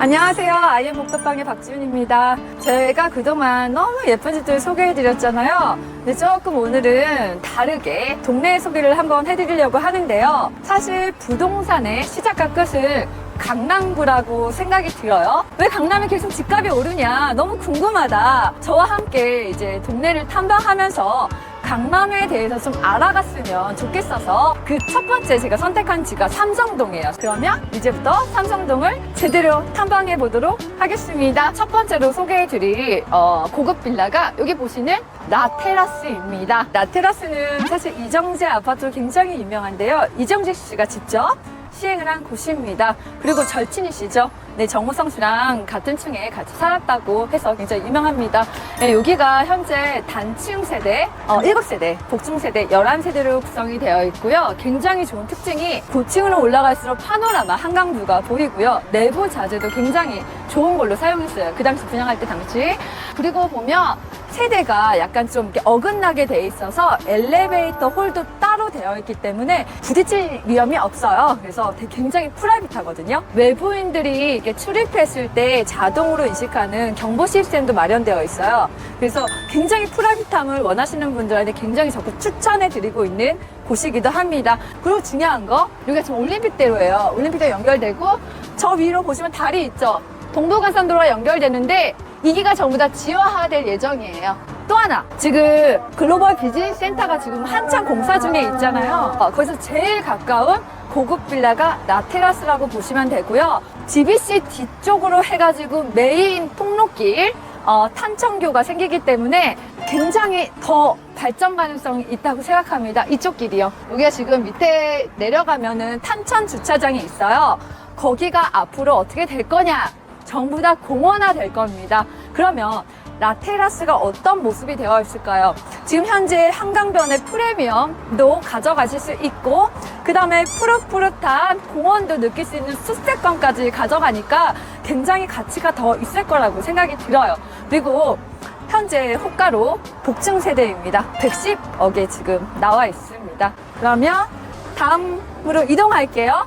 안녕하세요. 아이엠 목덕방의 박지윤입니다. 저희가 그동안 너무 예쁜 집들 소개해드렸잖아요. 근데 조금 오늘은 다르게 동네 소개를 한번 해드리려고 하는데요. 사실 부동산의 시작과 끝은 강남구라고 생각이 들어요. 왜 강남에 계속 집값이 오르냐? 너무 궁금하다. 저와 함께 이제 동네를 탐방하면서 강남에 대해서 좀 알아갔으면 좋겠어서 그 첫 번째 제가 선택한 지가 삼성동이에요. 그러면 이제부터 삼성동을 제대로 탐방해 보도록 하겠습니다. 첫 번째로 소개해 드릴 어, 고급 빌라가 여기 보시는 라테라스입니다. 라테라스는 사실 이정재 아파트로 굉장히 유명한데요. 이정재 씨가 직접 시행을 한 곳입니다. 그리고 절친이시죠? 네, 정우성 씨랑 같은 층에 같이 살았다고 해서 굉장히 유명합니다. 네, 여기가 현재 단층 세대, 어, 7세대, 복층 세대, 11세대로 구성이 되어 있고요. 굉장히 좋은 특징이 고층으로 올라갈수록 파노라마 한강뷰가 보이고요. 내부 자재도 굉장히 좋은 걸로 사용했어요. 그 당시 분양할 때 당시. 그리고 보면 세대가 약간 좀 이렇게 어긋나게 돼 있어서 엘리베이터 홀도 따로 되어 있기 때문에 부딪힐 위험이 없어요. 그래서 굉장히 프라이빗하거든요. 외부인들이 이렇게 출입했을 때 자동으로 인식하는 경보 시스템도 마련되어 있어요. 그래서 굉장히 프라이빗함을 원하시는 분들한테 굉장히 적극 추천해 드리고 있는 곳이기도 합니다. 그리고 중요한 거, 여기가 지금 올림픽대로예요. 올림픽대로 연결되고 저 위로 보시면 다리 있죠. 동부간선도로와 연결되는데 이기가 전부 다 지화될 예정이에요. 또 하나, 지금 글로벌 비즈니스 센터가 지금 한창 공사 중에 있잖아요. 어, 거기서 제일 가까운 고급 빌라가 나테라스라고 보시면 되고요. GBC 뒤쪽으로 해가지고 메인 통로길, 어, 탄천교가 생기기 때문에 굉장히 더 발전 가능성이 있다고 생각합니다. 이쪽 길이요. 여기가 지금 밑에 내려가면은 탄천 주차장이 있어요. 거기가 앞으로 어떻게 될 거냐? 전부 다 공원화 될 겁니다. 그러면 라테라스가 어떤 모습이 되어 있을까요? 지금 현재 한강변의 프리미엄도 가져가실 수 있고 그 다음에 푸릇푸릇한 공원도 느낄 수 있는 수색권까지 가져가니까 굉장히 가치가 더 있을 거라고 생각이 들어요. 그리고 현재 호가로 복층 세대입니다. 110억에 지금 나와 있습니다. 그러면 다음으로 이동할게요.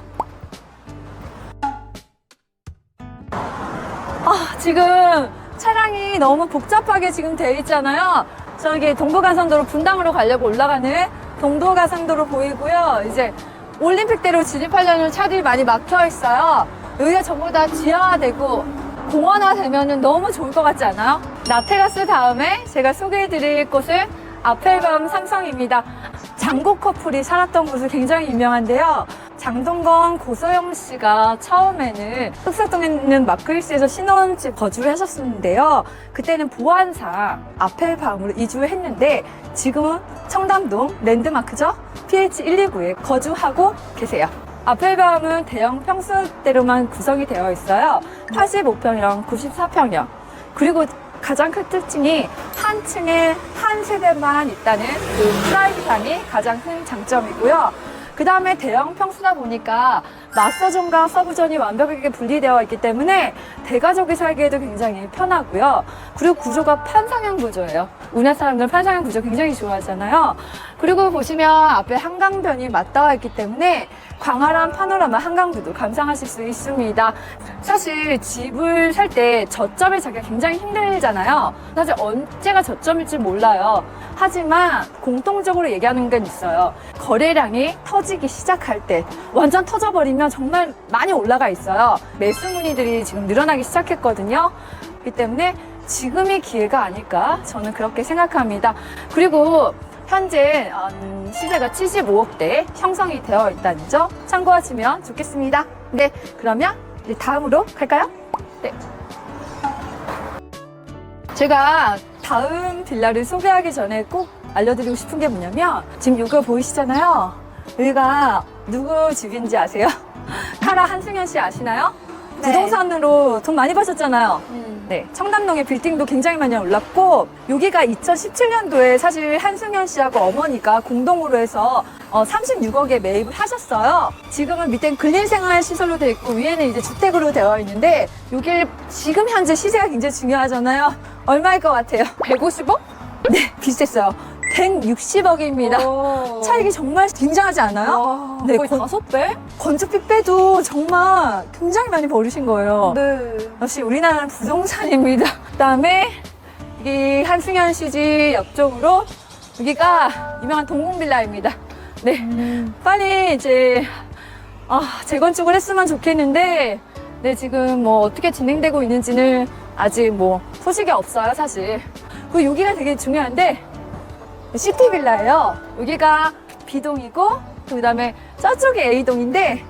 아, 지금 차량이 너무 복잡하게 지금 돼 있잖아요. 저기 동부간선도로 분당으로 가려고 올라가는 동부간선도로 보이고요. 이제 올림픽대로 진입하려는 차들이 많이 막혀 있어요. 여기가 전부 다 지하화되고 공원화 되면은 너무 좋을 것 같지 않아요? 나테라스 다음에 제가 소개해 드릴 곳은 아펠밤 삼성입니다. 장고 커플이 살았던 곳은 굉장히 유명한데요. 장동건, 고소영 씨가 처음에는 흑사동에 있는 마크리스에서 신혼집 거주를 하셨었는데요. 그때는 보안상 아펠밤으로 이주를 했는데 지금은 청담동 랜드마크죠? PH129에 거주하고 계세요. 아펠밤은 대형 평수대로만 구성이 되어 있어요. 85평형, 94평형. 그리고 가장 큰 특징이 한 층에 한 세대만 있다는 그 프라이빗함이 가장 큰 장점이고요. 그 다음에 대형 평수다 보니까 마서존과 서브존이 완벽하게 분리되어 있기 때문에 대가족이 살기에도 굉장히 편하고요. 그리고 구조가 판상형 구조예요. 우리나라 사람들은 판상형 구조 굉장히 좋아하잖아요. 그리고 보시면 앞에 한강변이 맞닿아 있기 때문에 광활한 파노라마 한강뷰도 감상하실 수 있습니다. 사실 집을 살 때 저점을 잡기가 굉장히 힘들잖아요. 사실 언제가 저점일지 몰라요. 하지만 공통적으로 얘기하는 건 있어요. 거래량이 터지기 시작할 때 완전 터져버리면 정말 많이 올라가 있어요. 매수 문의들이 지금 늘어나기 시작했거든요. 그렇기 때문에 지금이 기회가 아닐까 저는 그렇게 생각합니다. 그리고 현재 음, 시세가 75억대 형성이 되어 있다는 점 참고하시면 좋겠습니다. 네, 그러면 다음으로 갈까요? 네. 제가 다음 빌라를 소개하기 전에 꼭 알려드리고 싶은 게 뭐냐면 지금 이거 보이시잖아요. 여기가 누구 집인지 아세요? 카라 한승현 씨 아시나요? 네. 부동산으로 돈 많이 버셨잖아요. 네, 청담동의 빌딩도 굉장히 많이 올랐고 여기가 2017년도에 사실 한승현 씨하고 어머니가 공동으로 해서 어, 36억에 매입을 하셨어요. 지금은 밑엔 근린생활 시설로 되어 있고 위에는 이제 주택으로 되어 있는데 여기 지금 현재 시세가 굉장히 중요하잖아요. 얼마일 것 같아요? 150억? 네, 비슷했어요. 160억입니다. 차익이 정말 굉장하지 않아요? 네, 네, 거의 건- 다섯 배? 건축비 빼도 정말 굉장히 많이 버리신 거예요. 네. 역시 우리나라는 부동산입니다. 그다음에 여기 한승현 CG 옆쪽으로 여기가 유명한 동공빌라입니다. 네, 음. 빨리 이제 아, 재건축을 했으면 좋겠는데 네 지금 뭐 어떻게 진행되고 있는지는 아직 뭐 소식이 없어요 사실. 그 여기가 되게 중요한데 시티 빌라예요. 여기가 B동이고 그다음에 저쪽이 A동인데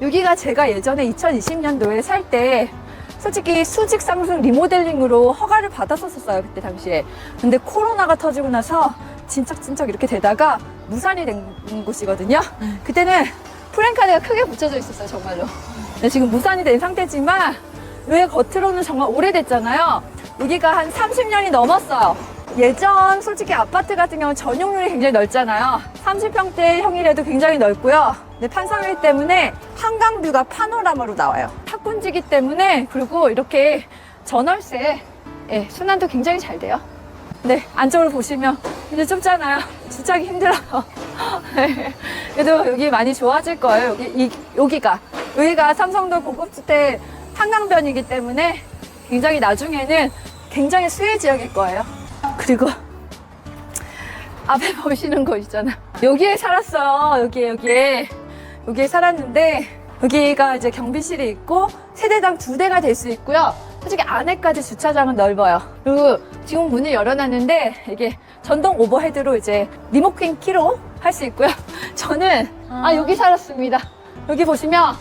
여기가 제가 예전에 2020년도에 살 때 솔직히 수직 상승 리모델링으로 허가를 받았었어요 그때 당시에. 근데 코로나가 터지고 나서 진척진척 이렇게 되다가 무산이 된 곳이거든요. 그때는 프랭카드가 크게 붙여져 있었어요 정말로. 네, 지금 무산이 된 상태지만 왜 겉으로는 정말 오래됐잖아요. 여기가 한 30년이 넘었어요 예전 솔직히 아파트 같은 경우는 전용률이 굉장히 넓잖아요. 30평대 형이라도 굉장히 넓고요. 네, 판상일 때문에 한강뷰가 파노라마로 나와요. 탁군지기 때문에 그리고 이렇게 전월세 예, 순환도 굉장히 잘 돼요. 네 안쪽으로 보시면 이제 좁잖아요. 주차하기 힘들어요. 네, 그래도 여기 많이 좋아질 거예요. 여기, 이, 여기가. 여기가 삼성도 고급주택 한강변이기 때문에 굉장히 나중에는 굉장히 수혜 지역일 거예요 그리고 앞에 보시는 거 있잖아. 여기에 살았어요. 여기에, 여기에. 여기에 살았는데, 여기가 이제 경비실이 있고, 세대당 두 대가 될 수 있고요. 솔직히 안에까지 주차장은 넓어요. 그리고 지금 문을 열어놨는데, 이게 전동 오버헤드로 이제 리모컨 키로 할 수 있고요. 저는, 아, 여기 살았습니다. 여기 보시면,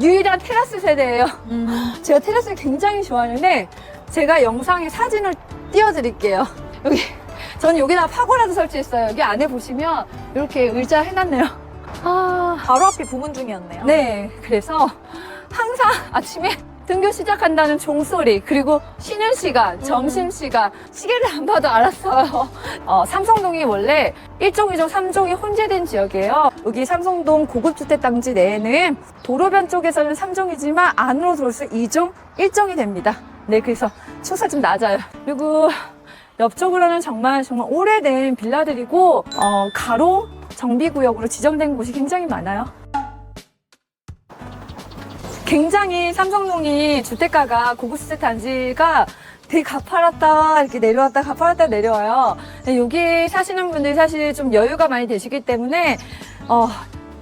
유일한 테라스 세대예요. 음. 제가 테라스를 굉장히 좋아하는데 제가 영상에 사진을 띄워드릴게요. 여기 저는 여기다 파고라도 설치했어요. 여기 안에 보시면 이렇게 의자 해놨네요. 아, 바로 앞이 부문 중이었네요. 네. 그래서 항상 아침에 등교 시작한다는 종소리 그리고 쉬는 시간, 점심 시간 시계를 안 봐도 알았어요. 어, 삼성동이 원래 1종, 2종, 3종이 혼재된 지역이에요. 여기 삼성동 고급 주택 단지 내에는 도로변 쪽에서는 3종이지만 안으로 들어올수록 2종, 1종이 됩니다. 네, 그래서 추사 좀 낮아요. 그리고 옆쪽으로는 정말 정말 오래된 빌라들이고 어, 가로 정비구역으로 지정된 곳이 굉장히 많아요. 굉장히 삼성동이 주택가가 고급주택 단지가 되게 가파랐다 이렇게 내려왔다 가파랐다 내려와요. 근데 여기 사시는 분들이 사실 좀 여유가 많이 되시기 때문에 어,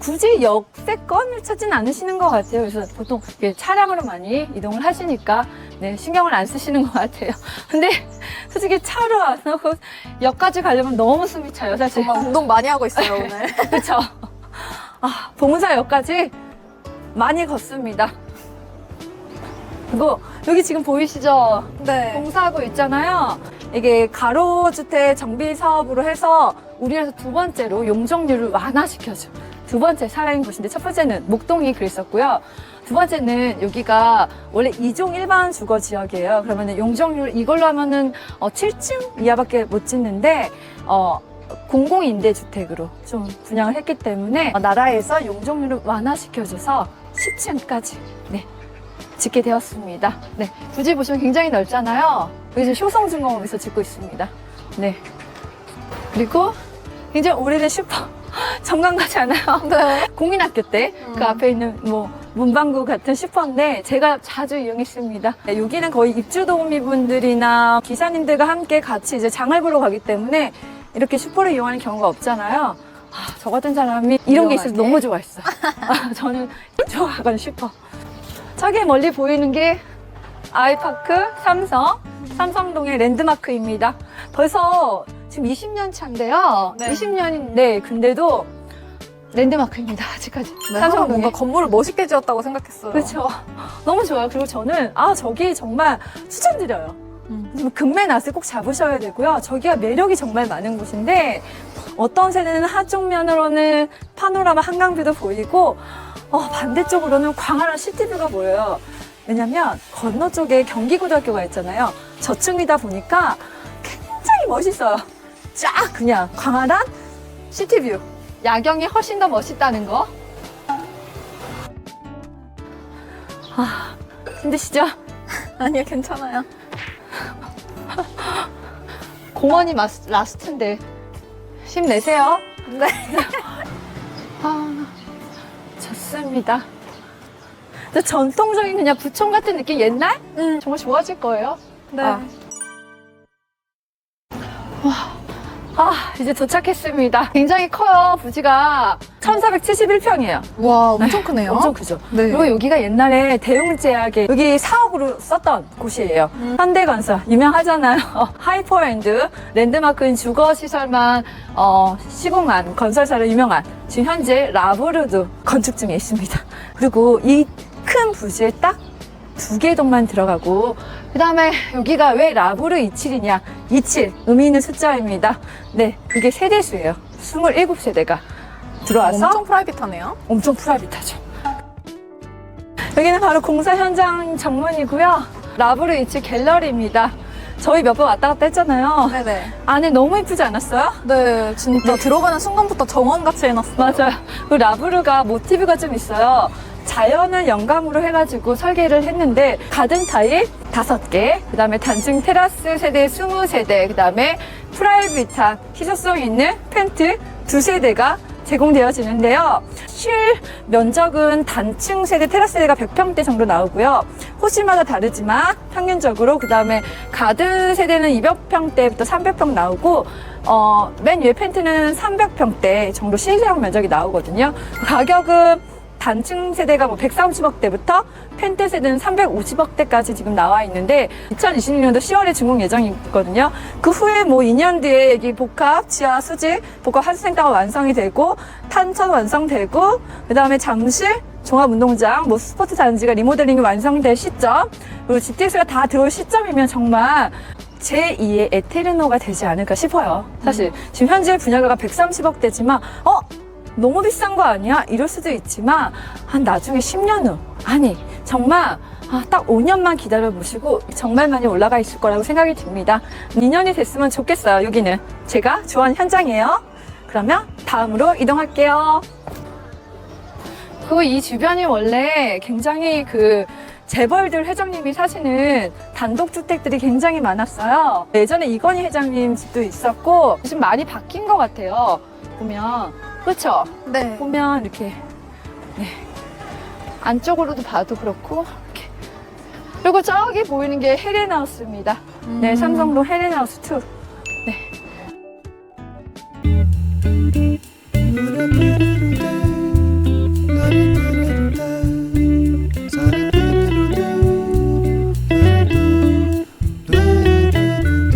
굳이 역세권을 찾진 않으시는 것 같아요. 그래서 보통 차량으로 많이 이동을 하시니까 네, 신경을 안 쓰시는 것 같아요. 근데 솔직히 차로 안 하고 역까지 가려면 너무 숨이 차요, 사실. 정말 운동 많이 하고 있어요, 오늘. 그쵸? 아, 봉사역까지 많이 걷습니다. 그리고 여기 지금 보이시죠? 네. 봉사하고 있잖아요. 이게 가로주택 정비 사업으로 해서 우리나라에서 두 번째로 용적률을 완화시켜줘. 두 번째 살아있는 곳인데 첫 번째는 목동이 그랬었고요. 두 번째는 여기가 원래 이종 일반 주거 지역이에요. 그러면 용적률 이걸로 하면은 어, 7층 이하밖에 못 짓는데 어, 공공임대주택으로 좀 분양을 했기 때문에 어, 나라에서 용적률을 완화시켜줘서 10층까지 네, 짓게 되었습니다. 네, 부지 보시면 굉장히 넓잖아요. 여기 지금 효성중공업에서 짓고 있습니다. 네. 그리고 굉장히 오래된 슈퍼. 정강 가지 않아요? 네. 공인학교 때그 음. 앞에 있는 뭐 문방구 같은 슈퍼인데 제가 자주 이용했습니다. 네, 여기는 거의 입주 도우미분들이나 기사님들과 함께 같이 이제 장을 보러 가기 때문에 이렇게 슈퍼를 이용하는 경우가 없잖아요. 아, 저 같은 사람이 이런 게 있어서? 너무 좋아했어. 아, 저는 좋아하는 슈퍼. 저기 멀리 보이는 게 아이파크 삼성, 삼성동의 랜드마크입니다. 벌써 지금 20년 차인데요. 네. 20년인데 근데도 랜드마크입니다. 아직까지. 네, 삼성동에. 항상 뭔가 건물을 멋있게 지었다고 생각했어요. 그렇죠. 너무 좋아요. 그리고 저는 아 저기 정말 추천드려요. 음. 좀 금매 낫을 꼭 잡으셔야 되고요. 저기가 매력이 정말 많은 곳인데 어떤 세대는 한쪽 면으로는 파노라마 한강뷰도 보이고 어, 반대쪽으로는 광활한 시티뷰가 보여요. 왜냐면 건너 쪽에 경기고등학교가 있잖아요. 저층이다 보니까 굉장히 멋있어요. 쫙 그냥 광활한 시티뷰. 야경이 훨씬 더 멋있다는 거. 아, 힘드시죠? 아니요, 괜찮아요. 공원이 마스, 라스트인데 힘내세요. 네. 아, 좋습니다. 저 전통적인 그냥 부촌 같은 느낌 옛날? 음. 정말 좋아질 거예요. 네. 아. 아, 이제 도착했습니다. 굉장히 커요, 부지가. 1471평이에요. 와, 엄청 크네요. 엄청 크죠? 네. 그리고 여기가 옛날에 대웅제약에 여기 사옥으로 썼던 곳이에요. 음. 현대건설 유명하잖아요. 하이퍼엔드 랜드마크인 주거시설만 어, 시공한 건설사로 유명한 지금 현재 라브르도 건축 중에 있습니다. 그리고 이 큰 부지에 딱 두 개 동만 들어가고 그 다음에 여기가 왜 라브르 27이냐 27 의미 있는 숫자입니다. 네 그게 세대수예요. 27세대가 들어와서 엄청 프라이빗하네요. 엄청 프라이빗하죠. 여기는 바로 공사 현장 정문이고요. 라브르 이츠 갤러리입니다. 저희 몇 번 왔다 갔다 했잖아요. 네네. 안에 너무 이쁘지 않았어요? 네, 진짜 들어가는 순간부터 정원같이 해놨어요. 맞아요. 그 라브르가 모티브가 좀 있어요. 자연을 영감으로 해가지고 설계를 했는데 가든 타입 다섯 개, 그 다음에 단층 테라스 세대 스무 세대, 그 다음에 프라이빗한 희소성 있는 펜트 두 세대가 제공되어지는데요. 실 면적은 단층 세대 테라스 세대가 100평대 정도 나오고요. 호실마다 다르지만 평균적으로 그 다음에 가드 세대는 200평대부터 300평 나오고 어, 맨 위에 펜트는 300평대 정도 시세형 면적이 나오거든요. 가격은 단층 세대가 뭐 130억대부터 펜트 세대는 350억대까지 지금 나와 있는데 2026년도 10월에 준공 예정이거든요. 그 후에 뭐 2년 뒤에 여기 복합, 지하 수직, 복합 한수센터가 완성이 되고 탄천 완성되고 그 다음에 잠실 종합운동장, 뭐 스포츠 단지가 리모델링이 완성될 시점, 그리고 GTX가 다 들어올 시점이면 정말 제2의 에테르노가 되지 않을까 싶어요. 사실 지금 현재 분야가가 130억대지만 어 너무 비싼 거 아니야? 이럴 수도 있지만 한 나중에 10년 후 아니 정말 아, 딱 5년만 기다려 보시고 정말 많이 올라가 있을 거라고 생각이 듭니다. 2년이 됐으면 좋겠어요. 여기는 제가 좋아하는 현장이에요. 그러면 다음으로 이동할게요. 그리고 이 주변이 원래 굉장히 그 재벌들 회장님이 사시는 단독주택들이 굉장히 많았어요. 예전에 이건희 회장님 집도 있었고 지금 많이 바뀐 것 같아요. 보면 그렇죠. 네. 보면 이렇게 네. 안쪽으로도 봐도 그렇고 이렇게 그리고 저기 보이는 게 헬렌하우스입니다. 네, 음. 삼성동 헬렌하우스 2. 네.